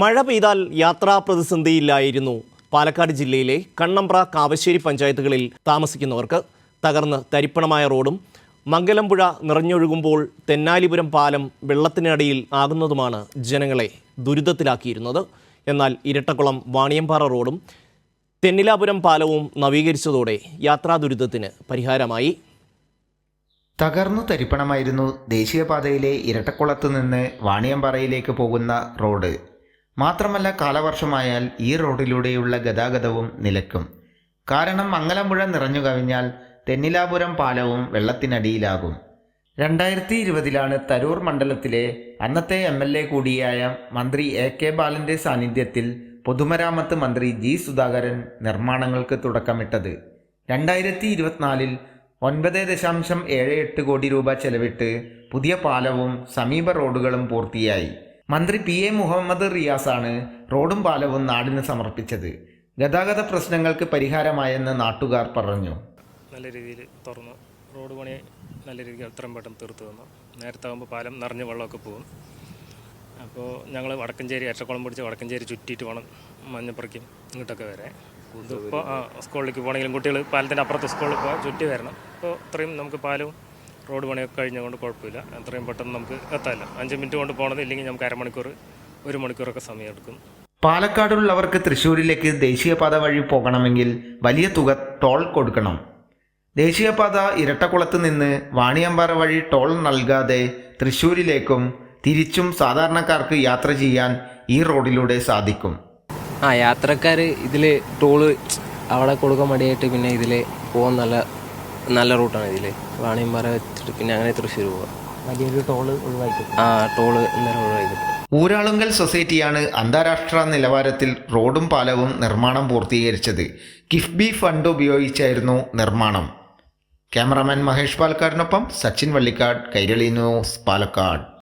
മഴ പെയ്താൽ യാത്രാ പ്രതിസന്ധിയില്ലായിരുന്നു പാലക്കാട് ജില്ലയിലെ കണ്ണമ്പ്ര കാവശ്ശേരി പഞ്ചായത്തുകളിൽ താമസിക്കുന്നവർക്ക് തകർന്ന് തരിപ്പണമായ റോഡും മംഗലംപുഴ നിറഞ്ഞൊഴുകുമ്പോൾ തെന്നാലിപുരം പാലം വെള്ളത്തിനടിയിൽ ആകുന്നതുമാണ് ജനങ്ങളെ ദുരിതത്തിലാക്കിയിരുന്നത്. എന്നാൽ ഇരട്ടക്കുളം വാണിയമ്പാറ റോഡും തെന്നിലാപുരം പാലവും നവീകരിച്ചതോടെ യാത്രാ ദുരിതത്തിന് പരിഹാരമായി. തകർന്നു തരിപ്പണമായിരുന്നു ദേശീയപാതയിലെ ഇരട്ടക്കുളത്ത് നിന്ന് വാണിയമ്പാറയിലേക്ക് പോകുന്ന റോഡ്. മാത്രമല്ല കാലവർഷമായാൽ ഈ റോഡിലൂടെയുള്ള ഗതാഗതവും നിലക്കും. കാരണം മംഗലമ്പുഴ നിറഞ്ഞു കവിഞ്ഞാൽ തെന്നിലാപുരം പാലവും വെള്ളത്തിനടിയിലാകും. രണ്ടായിരത്തി ഇരുപതിലാണ് തരൂർ മണ്ഡലത്തിലെ അന്നത്തെ എം എൽ എ കൂടിയായ മന്ത്രി എ കെ ബാലന്റെ സാന്നിധ്യത്തിൽ പൊതുമരാമത്ത് മന്ത്രി ജി സുധാകരൻ നിർമ്മാണങ്ങൾക്ക് തുടക്കമിട്ടത്. രണ്ടായിരത്തി ഇരുപത്തിനാലിൽ ഒൻപത് ദശാംശം ഏഴ് എട്ട് കോടി രൂപ ചെലവിട്ട് പുതിയ പാലവും സമീപ റോഡുകളും പൂർത്തിയായി. മന്ത്രി പി എ മുഹമ്മദ് റിയാസാണ് റോഡും പാലവും നാടിന് സമർപ്പിച്ചത്. ഗതാഗത പ്രശ്നങ്ങൾക്ക് പരിഹാരമായെന്ന് നാട്ടുകാർ പറഞ്ഞു. നല്ല രീതിയിൽ തുറന്നു. റോഡ് പണി നല്ല രീതിയിൽ എത്രയും പെട്ടെന്ന് തീർത്തു തന്നു. നേരത്തെ ആകുമ്പോൾ പാലം നിറഞ്ഞ് വെള്ളമൊക്കെ പോകും. അപ്പോൾ ഞങ്ങൾ വടക്കഞ്ചേരി ഏറ്റക്കുളം പിടിച്ച് വടക്കഞ്ചേരി ചുറ്റിയിട്ട് വേണം മഞ്ഞപ്പുറയ്ക്കും ഇങ്ങോട്ടൊക്കെ വരെ. ഇതിപ്പോൾ ആ സ്കൂളിലേക്ക് പോകണമെങ്കിലും കുട്ടികൾ പാലത്തിന്റെ അപ്പുറത്ത് സ്കൂളിൽ പോകാൻ ചുറ്റി വരണം. അപ്പോൾ ഇത്രയും നമുക്ക് പാലവും റോഡ് പണിയൊക്കെ കഴിഞ്ഞുകൊണ്ട് കുഴപ്പമില്ല. എത്രയും പെട്ടെന്ന് നമുക്ക് എത്താമല്ലോ അഞ്ച് മിനിറ്റ് കൊണ്ട് പോകണത് ഇല്ലെങ്കിൽ നമുക്ക് അരമണിക്കൂർ ഒരു മണിക്കൂറൊക്കെ സമയം എടുക്കും പാലക്കാടുള്ളവർക്ക് തൃശ്ശൂരിലേക്ക് ദേശീയപാത വഴി പോകണമെങ്കിൽ വലിയ തുക ടോൾ കൊടുക്കണം. ദേശീയപാത ഇരട്ടക്കുളത്ത് നിന്ന് വാണിയമ്പാറ വഴി ടോൾ നൽകാതെ തൃശ്ശൂരിലേക്കും തിരിച്ചും സാധാരണക്കാർക്ക് യാത്ര ചെയ്യാൻ ഈ റോഡിലൂടെ സാധിക്കും. ആ യാത്രക്കാർ ഇതിൽ ടോൾ അവിടെ കൊടുക്കാൻ മടിയായിട്ട് പിന്നെ ഇതിൽ പോകാൻ നല്ല നല്ല റൂട്ടാണ് ഇതിൽ വാണിയമ്പാറ വെച്ചിട്ട് പിന്നെ അങ്ങനെ തൃശ്ശൂർ പോവാം. വലിയൊരു ടോൾ ആ ടോൾ എന്തായാലും ഒഴിവാക്കി. ഊരാളുങ്കൽ സൊസൈറ്റിയാണ് അന്താരാഷ്ട്ര നിലവാരത്തിൽ റോഡും പാലവും നിർമ്മാണം പൂർത്തീകരിച്ചത്. കിഫ്ബി ഫണ്ട് ഉപയോഗിച്ചായിരുന്നു നിർമ്മാണം. ക്യാമറാമാൻ മഹേഷ് പാലക്കാടിനൊപ്പം സച്ചിൻ വള്ളിക്കാട് കൈരളി ന്യൂസ് പാലക്കാട്.